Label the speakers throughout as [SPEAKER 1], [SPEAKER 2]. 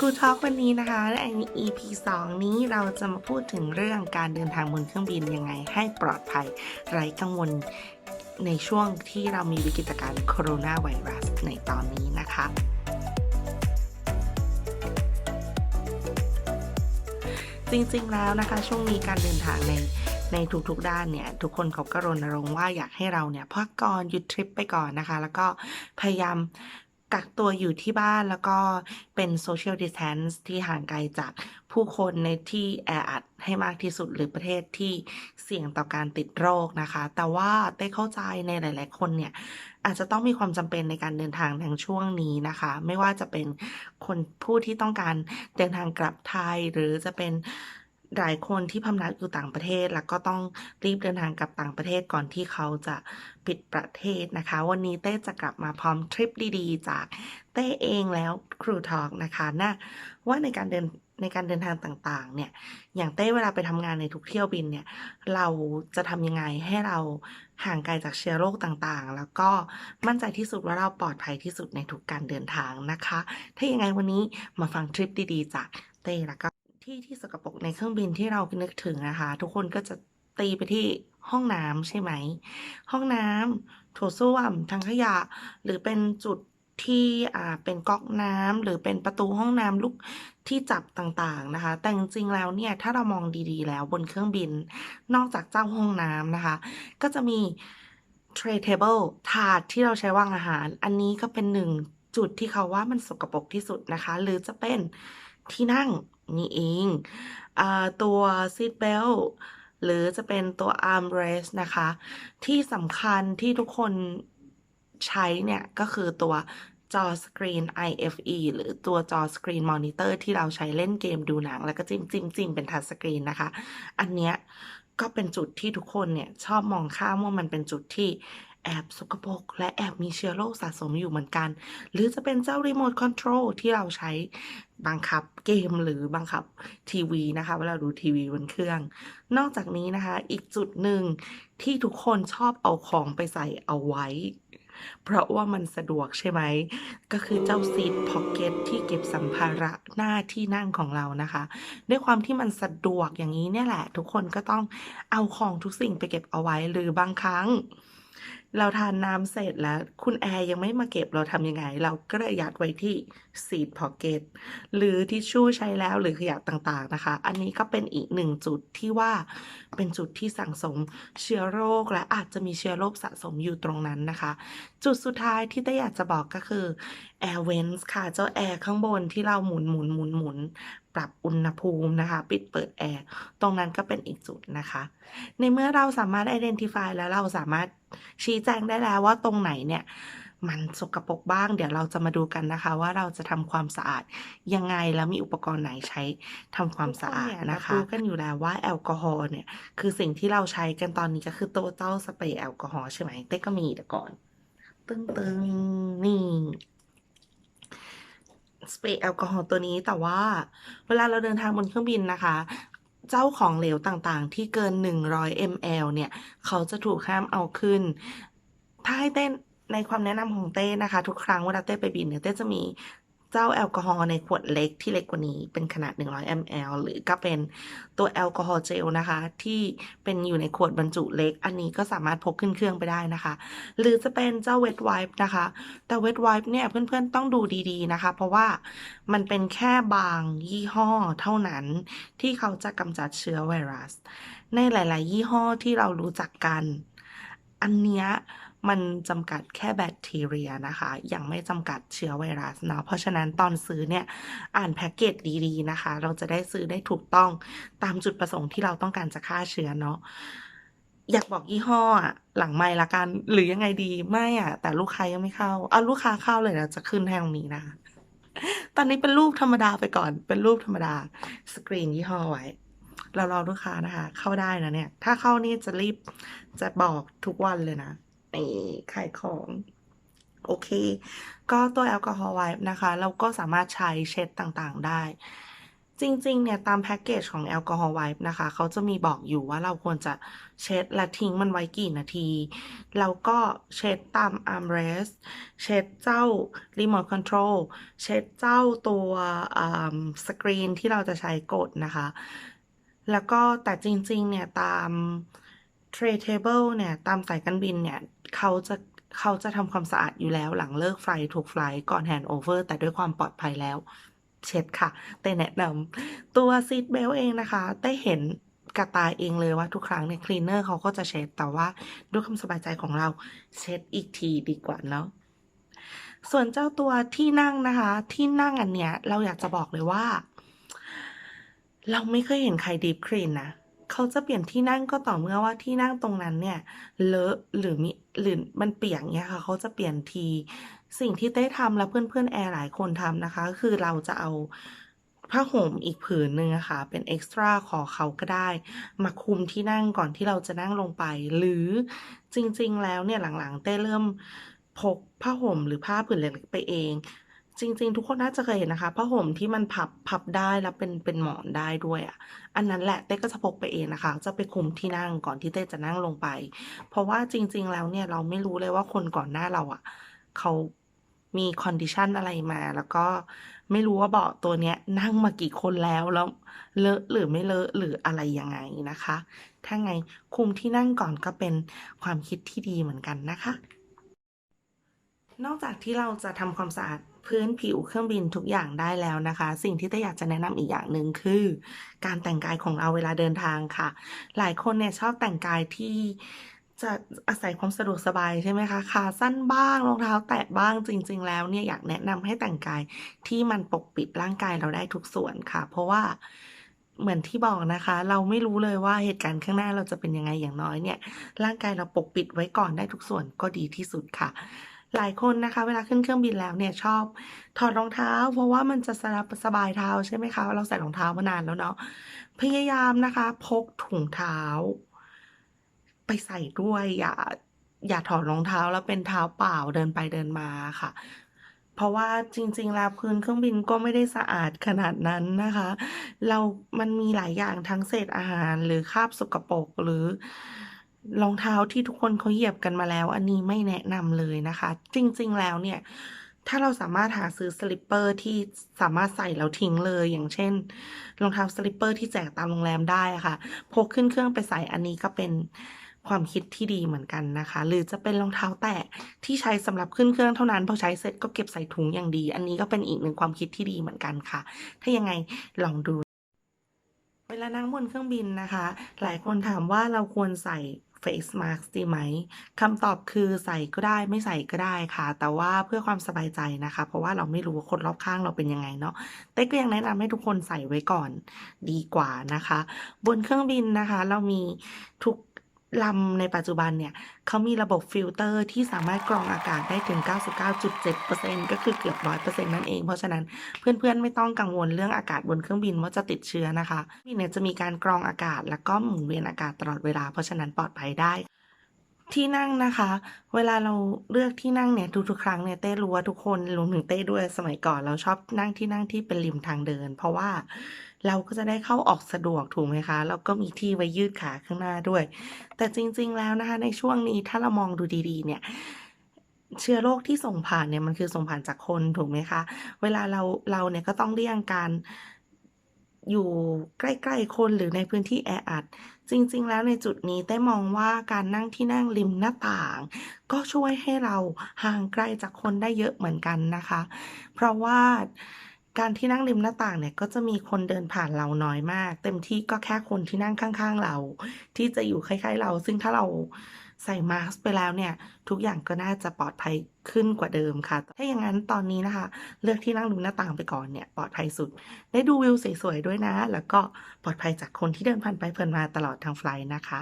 [SPEAKER 1] ครูทอล์กวันนี้นะคะใน EP 2 นี้เราจะมาพูดถึงเรื่องการเดินทางบนเครื่องบินยังไงให้ปลอดภัยไร้กังวลในช่วงที่เรามีวิกฤตการณ์โคโรนาไวรัสในตอนนี้นะคะ จริงๆแล้วนะคะ ช่วงนี้การเดินทางในในทุกๆด้านเนี่ย ทุกคนเขาก็รณรงค์ว่าอยากให้เราเนี่ยพักก่อนหยุดทริปไปก่อนนะคะ แล้วก็พยายาม กักตัวอยู่ที่บ้านแล้วก็เป็น social distance ที่ห่างไกลจากผู้คนในที่แออัดให้มากที่สุดหรือประเทศที่เสี่ยงต่อการติดโรคนะคะ แต่ว่าได้เข้าใจในหลาย ๆ คนเนี่ย อาจจะต้องมีความจำเป็นในการเดินทางในช่วงนี้นะคะ ไม่ว่าจะเป็นคนผู้ที่ต้องการเดินทางกลับไทยหรือจะเป็น หลายคนที่พำนักอยู่ต่างประเทศ แล้วก็ต้องรีบเดินทางกลับต่างประเทศก่อนที่เขาจะปิดประเทศนะคะ วันนี้เต้จะกลับมาพร้อมทริปดีๆ จากเต้เองแล้วครูทอกนะคะนะว่าในการเดินในการเดินทางต่างๆ เนี่ย อย่างเต้เวลาไปทำงานในทุกเที่ยวบินเนี่ย เราจะทำยังไงให้เราห่างไกลจากเชื้อโรคต่างๆ แล้วก็มั่นใจที่สุดว่าเราปลอดภัยที่สุดในทุกการเดินทางนะคะ ถ้ายังไงวันนี้มาฟังทริปดีๆ จากเต้แล้วก็ ที่ที่สกปรกในเครื่องบินที่เรานึกถึงนะคะ ทุกคนก็จะตีไปที่ห้องน้ำใช่ไหม ห้องน้ำโถส้วมทางขยะ หรือเป็นจุดที่อ่าเป็นก๊อกน้ำหรือเป็นประตูห้องน้ำลูกที่จับต่างๆนะคะ แต่จริงๆแล้วเนี่ยถ้าเรามองดีๆ แล้วบนเครื่องบิน นอกจากเจ้าห้องน้ำนะคะ ก็จะมี tray table ถาดที่เราใช้วางอาหาร อันนี้ก็เป็นหนึ่งจุดที่เขาว่ามันสกปรกที่สุดนะคะ หรือจะเป็นที่นั่ง นี่เองอาตัว seat belt หรือจะเป็นตัว armrest นะคะ ที่สำคัญที่ทุกคนใช้เนี่ย ก็คือตัวจอสกรีน IFE หรือตัวจอสกรีนมอนิเตอร์ที่เราใช้เล่นเกมดูหนัง แล้วก็จิ้มจิ้มจิ้มเป็นทัชสกรีนนะคะ อันเนี้ยก็เป็นจุดที่ทุกคนเนี่ย ชอบมองข้ามว่ามันเป็นจุดที่ แอบสกปรกและแอบมีเชื้อโรคสะสมอยู่เหมือนกัน หรือจะเป็นเจ้ารีโมทคอนโทรลที่เราใช้บังคับเกมหรือบังคับทีวีนะคะเวลาดูทีวีบนเครื่อง นอกจากนี้นะคะ อีกจุดหนึ่งที่ทุกคนชอบเอาของไปใส่เอาไว้ เพราะว่ามันสะดวกใช่ไหม ก็คือเจ้าซีทพ็อกเก็ตที่เก็บสัมภาระหน้าที่นั่งของเรานะคะ ด้วยความที่มันสะดวกอย่างนี้เนี่ยแหละ ทุกคนก็ต้องเอาของทุกสิ่งไปเก็บเอาไว้หรือบางครั้ง เราทานน้ำเสร็จแล้ว คุณแอร์ยังไม่มาเก็บเราทำยังไง เราก็เลยยัดไว้ที่ซีดพ็อกเก็ตหรือทิชชู่ใช้แล้วหรือขยะต่างๆนะคะ อันนี้ก็เป็นอีกหนึ่งจุดที่ว่าเป็นจุดที่สั่งสมเชื้อโรคและอาจจะมีเชื้อโรคสะสมอยู่ตรงนั้นนะคะจุดสุดท้ายที่ได้อยากจะบอกก็คือ Air Vents ค่ะ เจ้าแอร์ข้างบนที่เราหมุนหมุนหมุนหมุนปรับอุณหภูมินะคะ ปิดเปิดแอร์ ตรงนั้นก็เป็นอีกจุดนะคะ ในเมื่อเราสามารถ identify แล้วเราสามารถชี้แจงได้แล้วว่าตรงไหนเนี่ยมันสกปรกบ้าง เดี๋ยวเราจะมาดูกันนะคะ ว่าเราจะทำความสะอาดยังไงแล้วมีอุปกรณ์ไหนใช้ทำความสะอาดนะคะรู้กันอยู่แล้วว่าแอลกอฮอล์เนี่ยคือสิ่งที่เราใช้กันตอนนี้ก็คือตัวเจ้าสเปรย์แอลกอฮอล์ใช่ไหมเต้ก็มีแต่ก่อน ตึงตึงๆนี่สเปรย์แอลกอฮอล์ตัวนี้แต่ว่า เวลาเราเดินทางบนเครื่องบินนะคะ เจ้าของเหลวต่างๆ ที่เกิน 100 ml เนี่ย เขาจะถูกห้ามเอาขึ้น ถ้าให้เต้นในความแนะนำของเต้นะคะ ทุกครั้งเวลาเต้ไปบินเนี่ยเต้จะมี เจ้าแอลกอฮอล์ในขวดเล็กที่เล็กกว่านี้เป็นขนาด 100 ml หรือก็เป็นตัวแอลกอฮอล์เจลนะคะ ที่เป็นอยู่ในขวดบรรจุเล็ก อันนี้ก็สามารถพกขึ้นเครื่องไปได้นะคะ หรือจะเป็นเจ้า wet wipe นะคะ แต่ wet wipe เนี่ยเพื่อนๆต้องดูดีๆนะคะ เพราะว่ามันเป็นแค่บางยี่ห้อเท่านั้นที่เขาจะกำจัดเชื้อไวรัส ในหลาย ๆ ยี่ห้อที่เรารู้จักกัน อันเนี้ย มันจำกัดแค่แบคทีเรียนะคะ ยังไม่จำกัดเชื้อไวรัสเนาะเพราะฉะนั้นตอนซื้อเนี่ยอ่านแพ็กเกจดีๆนะคะ เราจะได้ซื้อได้ถูกต้องตามจุดประสงค์ที่เราต้องการจะฆ่าเชื้อเนาะอยากบอกยี่ห้ออะหลังไมค์ละกัน หรือยังไงดีไม่อะแต่ลูกค้ายังไม่เข้าเอาลูกค้าเข้าเลยเราจะขึ้นให้ตรงนี้นะตอนนี้เป็นรูปธรรมดาไปก่อน เป็นรูปธรรมดาสกรีนยี่ห้อไว้เรารอลูกค้านะคะ เข้าได้นะเนี่ย ถ้าเข้านี่จะรีบจะบอกทุกวันเลยนะ ขายของ โอเค ก็ตัวแอลกอฮอล์ไวป์นะคะ เราก็สามารถใช้เช็ดต่างๆได้ จริง ๆ เนี่ย ตามแพ็กเกจของแอลกอฮอล์ไวป์นะคะ เขาจะมีบอกอยู่ว่าเราควรจะเช็ดและทิ้งมันไว้กี่นาที แล้วก็เช็ดตามอาร์มเรสเช็ดเจ้ารีโมทคอนโทรลเช็ดเจ้าตัวสกรีนที่เราจะใช้กดนะคะ แล้วก็แต่จริง ๆ เนี่ย ตาม tray table เนี่ย ตามสายการบินเนี่ยเขาจะเขาจะทำความสะอาดอยู่แล้วหลังเลิกไฟล์ทุกไฟก่อนแฮนด์โอเวอร์แต่ด้วยความปลอดภัยแล้ว เช็ดค่ะ แต่แนะนำตัวซีทเบลเองนะคะ ได้เห็นกระตาเองเลยว่าทุกครั้งเนี่ยคลีนเนอร์เขาก็จะเช็ดแต่ว่าด้วยความสบายใจของเราเช็ดอีกทีดีกว่าเนาะส่วนเจ้าตัวที่นั่งนะคะ ที่นั่งอันเนี้ยเราอยากจะบอกเลยว่า เราไม่เคยเห็นใครดีฟคลีนนะ เขาจะเปลี่ยนที่นั่งก็ต่อเมื่อว่าที่นั่งตรงนั้นเนี่ย เลอะหรือมีหรือมันเปียกเนี่ยค่ะเขาจะเปลี่ยนที สิ่งที่เต้ทำและเพื่อนๆแอร์หลายคนทำนะคะ คือเราจะเอาผ้าห่มอีกผืนหนึ่งอะค่ะ เป็นเอ็กซ์ตร้าขอเขาก็ได้ มาคลุมที่นั่งก่อนที่เราจะนั่งลงไป หรือจริง ๆ แล้วเนี่ยหลังๆ เต้เริ่มพกผ้าห่มหรือผ้าผืนเล็กๆไปเอง จริง ๆ ทุกคนน่าจะเคยเห็นนะคะผ้าห่มที่มันพับพับได้แล้วเป็นเป็นหมอนได้ด้วยอะอันนั้นแหละเต้ก็จะพกไปเองนะคะ จะไปคุมที่นั่งก่อนที่เต้จะนั่งลงไป เพราะว่าจริง ๆ แล้วเนี่ยเราไม่รู้เลยว่าคนก่อนหน้าเราอะเขามีคอนดิชันอะไรมา แล้วก็ไม่รู้ว่าเบาะตัวเนี้ยนั่งมากี่คนแล้วแล้วเลอะหรือไม่เลอะหรืออะไรยังไงนะคะ ถ้าไงคุมที่นั่งก่อนก็เป็นความคิดที่ดีเหมือนกันนะคะ นอกจากที่เราจะทำความสะอาด พื้นผิวเครื่องบินทุกอย่างได้แล้วนะคะ สิ่งที่เต้อยากจะแนะนำอีกอย่างหนึ่งคือ การแต่งกายของเราเวลาเดินทางค่ะ หลายคนเนี่ยชอบแต่งกายที่จะอาศัยความสะดวกสบายใช่ไหมคะขาสั้นบ้างรองเท้าแตะบ้างจริง ๆ แล้วเนี่ยอยากแนะนำให้แต่งกายที่มันปกปิดร่างกายเราได้ทุกส่วนค่ะ เพราะว่าเหมือนที่บอกนะคะ เราไม่รู้เลยว่าเหตุการณ์ข้างหน้าเราจะเป็นยังไงอย่างน้อยเนี่ย ร่างกายเราปกปิดไว้ก่อนได้ทุกส่วนก็ดีที่สุดค่ะ หลายคนนะคะ เวลาขึ้นเครื่องบินแล้วเนี่ยชอบถอดรองเท้า เพราะว่ามันจะสบสบายเท้าใช่ไหมคะเราใส่รองเท้ามานานแล้วเนาะพยายามนะคะ พกถุงเท้า ไปใส่ด้วยอย่าอย่าถอดรองเท้าแล้วเป็นเท้าเปล่าเดินไปเดินมาค่ะ เพราะว่าจริง ๆ แล้วพื้นเครื่องบินก็ไม่ได้สะอาดขนาดนั้นนะคะ เรามันมีหลายอย่างทั้งเศษอาหารหรือคราบสกปรกหรือ รองเท้าที่ทุกคนเขาเหยียบกันมาแล้ว อันนี้ไม่แนะนำเลยนะคะ จริง ๆ แล้วเนี่ย ถ้าเราสามารถหาซื้อสลิปเปอร์ที่สามารถใส่แล้วทิ้งเลย อย่างเช่นรองเท้าสลิปเปอร์ที่แจกตามโรงแรมได้ะค่ะ พกขึ้นเครื่องไปใส่อันนี้ก็เป็นความคิดที่ดีเหมือนกันนะคะ หรือจะเป็นรองเท้าแตะที่ใช้สำหรับขึ้นเครื่องเท่านั้นพอใช้เสร็จก็เก็บใส่ถุงอย่างดี อันนี้ก็เป็นอีกหนึ่งความคิดที่ดีเหมือนกันค่ะ ถ้ายังไงลองดู เวลานั่งบนเครื่องบินนะคะ หลายคนถามว่าเราควรใส่ face mask ดีไหมคำตอบคือใส่ก็ได้ไม่ใส่ก็ได้ค่ะ แต่ว่าเพื่อความสบายใจนะคะ เพราะว่าเราไม่รู้ว่าคนรอบข้างเราเป็นยังไงเนาะเต้ก็ยังแนะนำให้ทุกคนใส่ไว้ก่อนดีกว่านะคะ บนเครื่องบินนะคะ เรามีทุก ลำในปัจจุบันเนี่ยเขามีระบบฟิลเตอร์ที่สามารถกรองอากาศได้ถึง 99.7%ก็คือเกือบ 100%นั่นเอง เพราะฉะนั้นเพื่อนๆ ไม่ต้องกังวลเรื่องอากาศบนเครื่องบินว่าจะติดเชื้อนะคะบินเนี่ยจะมีการกรองอากาศแล้วก็หมุนเวียนอากาศตลอดเวลา เพราะฉะนั้นปลอดภัยได้ที่นั่งนะคะ เวลาเราเลือกที่นั่งเนี่ยทุกๆครั้งเนี่ยเต้รู้ว่าทุกคนรวมถึงเต้ด้วยสมัยก่อน เราชอบนั่งที่นั่งที่เป็นริมทางเดิน เพราะว่า เราก็จะได้เข้าออกสะดวกถูกไหมคะแล้วก็มีที่ไว้ยืดขาข้างหน้าด้วย แต่จริง ๆ แล้วนะคะ ในช่วงนี้ถ้าเรามองดูดีๆ เนี่ยเชื้อโรคที่ส่งผ่านเนี่ยมันคือส่งผ่านจากคนถูกไหมคะ เวลาเราเราเนี่ยก็ต้องเลี่ยงการอยู่ใกล้ ๆ คนหรือในพื้นที่แออัด จริง ๆ แล้วในจุดนี้เต้มองว่าการนั่งที่นั่งริมหน้าต่าง ก็ช่วยให้เราห่างไกลจากคนได้เยอะเหมือนกันนะคะ เพราะว่า การที่นั่งริมหน้าต่างเนี่ยก็จะมีคนเดินผ่านเราน้อยมาก เต็มที่ก็แค่คนที่นั่งข้าง ๆ เรา ที่จะอยู่ใกล้ๆเรา ซึ่งถ้าเราใส่มาสก์ไปแล้วเนี่ย ทุกอย่างก็น่าจะปลอดภัยขึ้นกว่าเดิมค่ะ ถ้าอย่างนั้นตอนนี้นะคะ เลือกที่นั่งริมหน้าต่างไปก่อนเนี่ยปลอดภัยสุด ได้ดูวิวสวยๆด้วยนะ แล้วก็ปลอดภัยจากคนที่เดินผ่านไปผ่านมาตลอดทางไฟล์นะคะ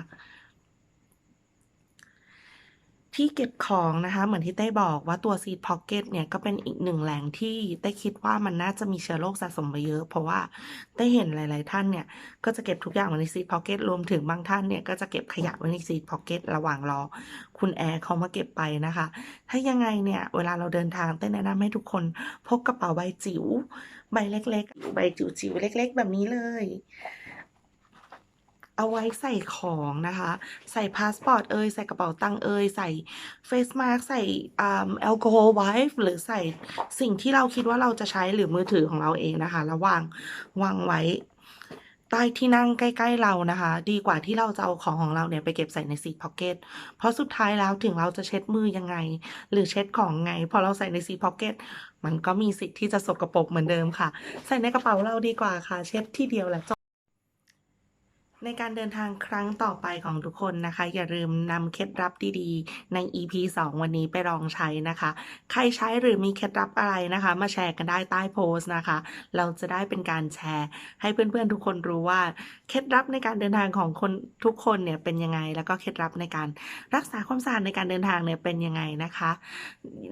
[SPEAKER 1] ที่เก็บของนะคะ เหมือนที่เต้บอกว่าตัว Seat Pocket เนี่ยก็เป็นอีกหนึ่งแหล่งที่เต้คิดว่ามันน่าจะมีเชื้อโรคสะสมไว้เยอะ เพราะว่าเต้เห็นหลาย ๆ ท่านเนี่ย ก็จะเก็บทุกอย่างไว้ใน Seat Pocket รวมถึงบางท่านเนี่ยก็จะเก็บขยะไว้ใน Seat Pocket ระหว่างรอ คุณแอร์เขามาเก็บไปนะคะ ถ้ายังไงเนี่ย เวลาเราเดินทางเต้แนะนำให้ทุกคนพกกระเป๋าใบจิ๋วใบเล็ก ๆ ใบจิ๋วๆเล็ก ๆ แบบนี้เลย เอาไว้ใส่ของนะคะ ใส่พาสปอร์ตเอ่ยใส่กระเป๋าตังค์เอ่ยใส่เฟซมาสก์ใส่แอลกอฮอล์ไวป์หรือใส่สิ่งที่เราคิดว่าเราจะใช้หรือมือถือของเราเองนะคะแล้ววางวางไว้ใต้ที่นั่งใกล้ ๆ เรานะคะ ดีกว่าที่เราจะเอาของของเราเนี่ยไปเก็บใส่ใน Zip Pocket เพราะสุดท้ายแล้วถึงเราจะเช็ดมือยังไง หรือเช็ดของไง พอเราใส่ใน Zip Pocket มันก็มีสิทธิ์ที่จะสกปรกเหมือนเดิมค่ะ ใส่ในกระเป๋าเราดีกว่าค่ะ เช็ดทีเดียวและจบ ในการเดินทางครั้งต่อไปของทุกคนนะคะ อย่าลืมนำเคล็ดลับดีๆ ใน EP 2 วันนี้ไปลองใช้นะคะ ใครใช้หรือมีเคล็ดลับอะไรนะคะ มาแชร์กันได้ใต้โพสต์นะคะ เราจะได้เป็นการแชร์ ให้เพื่อนๆทุกคนรู้ว่าเคล็ดลับในการเดินทางของคนทุกคนเนี่ยเป็นยังไง แล้วก็เคล็ดลับในการรักษาความสะอาดในการเดินทางเนี่ยเป็นยังไงนะคะ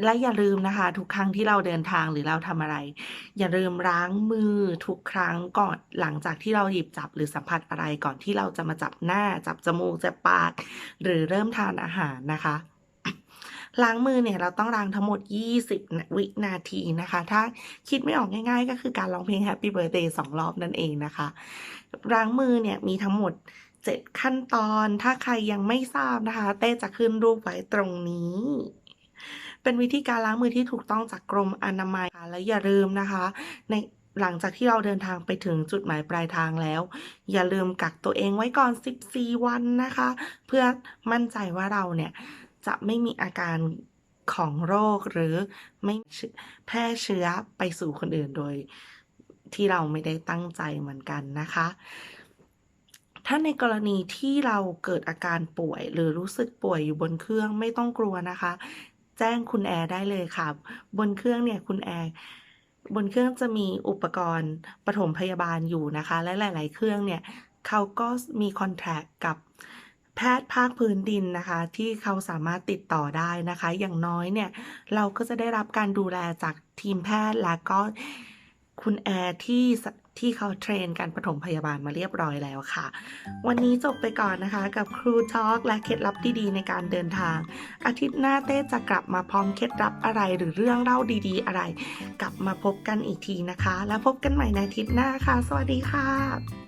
[SPEAKER 1] และอย่าลืมนะคะ ทุกครั้งที่เราเดินทางหรือเราทำอะไร อย่าลืมล้างมือทุกครั้งก่อนหลังจากที่เราหยิบจับหรือสัมผัสอะไรก่อนที่เราจะมาจับหน้าจับจมูกจับปาก หรือเริ่มทานอาหารนะคะล้างมือเนี่ยเราต้องล้างทั้งหมด 20 วินาทีนะคะ ถ้าคิดไม่ออกง่าย ๆ ก็คือการร้องเพลง Happy Birthday 2รอบนั่นเองนะคะ ล้างมือเนี่ยมีทั้งหมด 7 ขั้นตอน ถ้าใครยังไม่ทราบนะคะ เต้จะขึ้นรูปไว้ตรงนี้ เป็นวิธีการล้างมือที่ถูกต้องจากกรมอนามัยค่ะและอย่าลืมนะคะ ใน หลังจากที่เราเดินทางไปถึงจุดหมายปลายทางแล้ว อย่าลืมกักตัวเองไว้ก่อน 14 วันนะคะ เพื่อมั่นใจว่าเราเนี่ย จะไม่มีอาการของโรคหรือไม่แพร่เชื้อไปสู่คนอื่นโดยที่เราไม่ได้ตั้งใจเหมือนกันนะคะ ถ้าในกรณีที่เราเกิดอาการป่วย หรือรู้สึกป่วยอยู่บนเครื่องไม่ต้องกลัวนะคะ แจ้งคุณแอร์ได้เลยค่ะ บนเครื่องเนี่ยคุณแอร์ บนเครื่องจะมีอุปกรณ์ปฐมพยาบาลอยู่นะคะ และหลาย ๆ เครื่องเนี่ยเขาก็มีคอนแทคกับแพทย์ภาคพื้นดินนะคะ ที่เขาสามารถติดต่อได้นะคะ อย่างน้อยเนี่ย เราก็จะได้รับการดูแลจากทีมแพทย์และก็คุณแอร์ที่ ที่เขาเทรนการปฐมพยาบาลมาเรียบร้อยแล้วค่ะ วันนี้จบไปก่อนนะคะ กับครูทอล์กและเคล็ดลับดีๆในการเดินทาง อาทิตย์หน้าเต้จะกลับมาพร้อมเคล็ดลับอะไรหรือเรื่องเล่าดีๆ อะไร กลับมาพบกันอีกทีนะคะ แล้วพบกันใหม่ในอาทิตย์หน้าค่ะ สวัสดีค่ะ